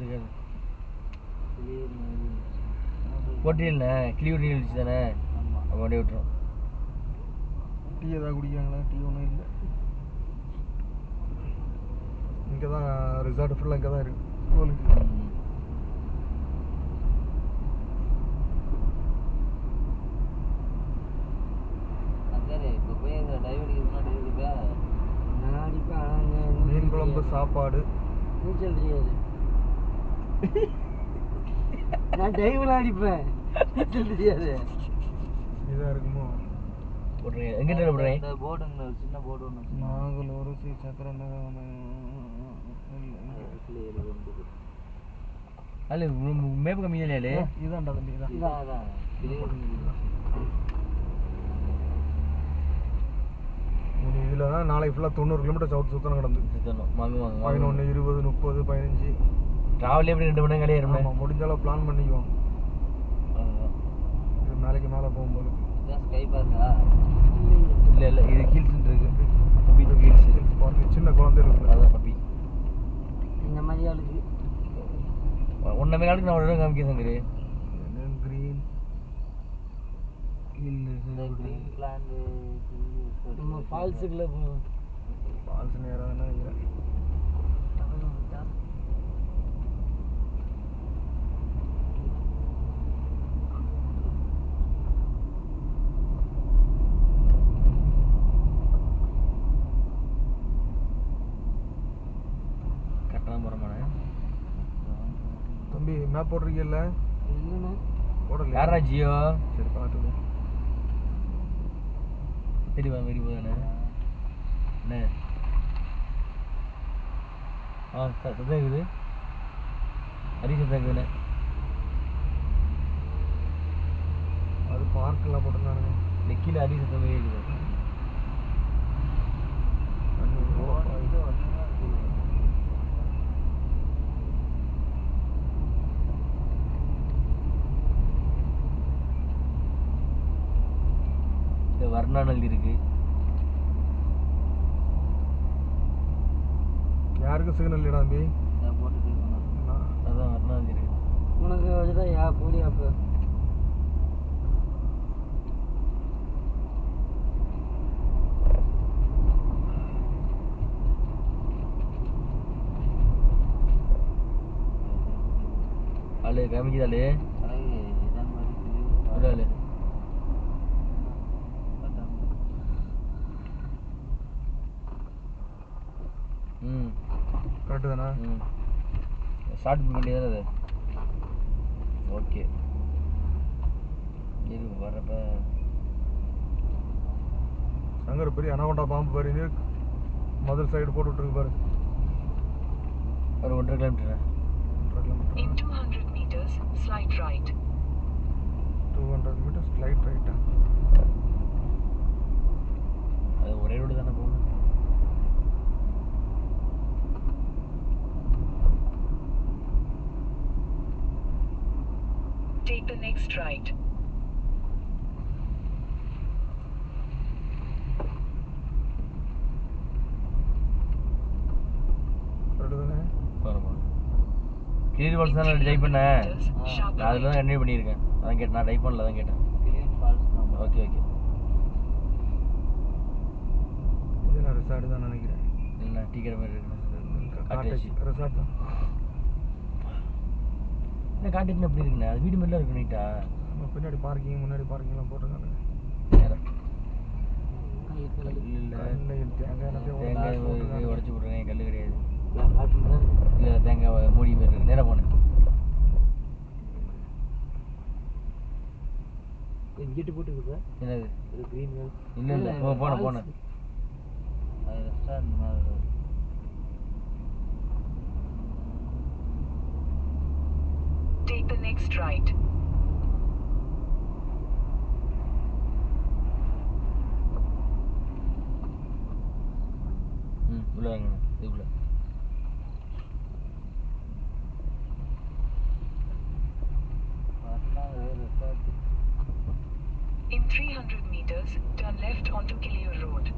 ஒத்துக்காது போட்டியில் கிளியூர் நீழ்ச்சி தானே? அப்போ அப்படியே விட்டுரும். டீ ஏதாவது குடிக்காங்களா டீ ஒன்றும் இல்லை. இங்கே தான் ரிசார்ட் ஃபுல்லாக இங்கே தான் இருக்குது நீ- மீன் குழம்பு சாப்பாடு. நீச்சல் தெரியாது நான் டைவ்ல அடிப்பேன் தெரியாது. இதாக இருக்குமோ? போட்டுருங்க எங்கிட்ட போடுறேன் நாகலூர் ஸ்ரீ சக்கர அல்ல மேப்பு கம்மி தானே இதான்டா தம்பி இதான். இதான் இனி இதில் தான் நாளைக்கு ஃபுல்லாக தொண்ணூறு கிலோமீட்டர் சவுத் சுத்தம் கிடந்து. பதினொன்று இருபது முப்பது பதினஞ்சு. ட்ராவல் எப்படி ரெண்டு மணி நேரம் கலையே ஆமாம் முடிஞ்ச அளவு பிளான் பண்ணிக்குவோம். இது நாளைக்கு மேலே போகும்போது இல்லை இல்லை இது ஹில்ஸ் இருக்கு. பப்பி ஹில்ஸ் ஹில்ஸ் பார்க்கு சின்ன குழந்தை இருக்குது அதான் பப்பி இந்த மாதிரி ஆளுக்கு ஒன்றமே காலுக்கு நான் ஒரு இடம் காமிக்க சங்கரு. க்ரீன் நம்ம ஃபால்ஸுக்குள்ள போவோம் ஃபால்ஸ் நேராக நினைக்கிறேன். தம்பி மேப் போட்டிருக்கீல்ல இல்லைண்ணா. போடல யாரா ஜியோ? சரி பார்த்துக்கோ. தெரியவா மாரி போதானே என்ன? ஆ ச- சத்தம் இருக்குது அரி சத்தம் இருக்குதுண்ணே அது பார்க்கெல்லாம் போட்டிருந்தானுங்க இந்த கீழே சத்தம் மாதிரி இருக்குது இந்த வர்ணாநல் இருக்கு. யாருக்கும் சிக்னல் இல்லைடா தம்பி? நான் அதான் வர்ணாநல் இருக்கு. உனக்கு வச்சுட்டா யா போலி அப்போ. ஆளு காமிக்குதாளு தானே ஸ்டார்ட் பண்ண வேண்டியது அது ஓகே இரு வர்றப்ப. சங்கர் பெரிய அனவண்டா பாம்பு பாரு இது மதுரை சைடு போட்டு விட்டுருக்கு பாரு. ஒரு ஒன்றரை கிலோமீட்டர் ஒன்றரை kilometre In 200 meters, slight right. Two hundred metres light ரைட்டா அது ஒரே ரோடு தானே போகணும் Take the next right. Correct தானே போகணும் போகணும் கிளீர் பால்ஸ் தான் நான் டைப் பண்ணேன். நான் அதில் தான் கண்டினியூ பண்ணியிருக்கேன். அதான் கேட்டேன். நான் டைப் பண்ணல தான் கேட்டேன். ஓகே ஓகே இது நான் ரிசார்ட் தான் நினைக்கிறேன். இல்லைண்ணா டீ கடை மாதிரி காட்டேஜ் ரிசார்ட் தான். என்ன காட்டேஜ் எப்படி இருக்குண்ணா? அது வீடு மாதிரிலாம் இருக்கு நீட்டா நம்ம பின்னாடி பார்க்கிங் முன்னாடி பார்க்கிங்லாம் போட்டிருக்காங்க. தேங்காய். உடச்சி போட்டுருக்கேன் கல் கிடையாது. இல்லை தேங்காய் மூடி மாதிரி இருக்கு நேராக போனேன் இங்கிட்டு போட்டுருக்குப்பா என்னது? ஒரு க்ரீன் வேல் இல்லை இல்லை. போ போனேன் போனேன் அது ரெஸ்டாரண்ட் மாதிரி. next right. Hmm, ulang. In 300 meters, turn left onto Killier Road.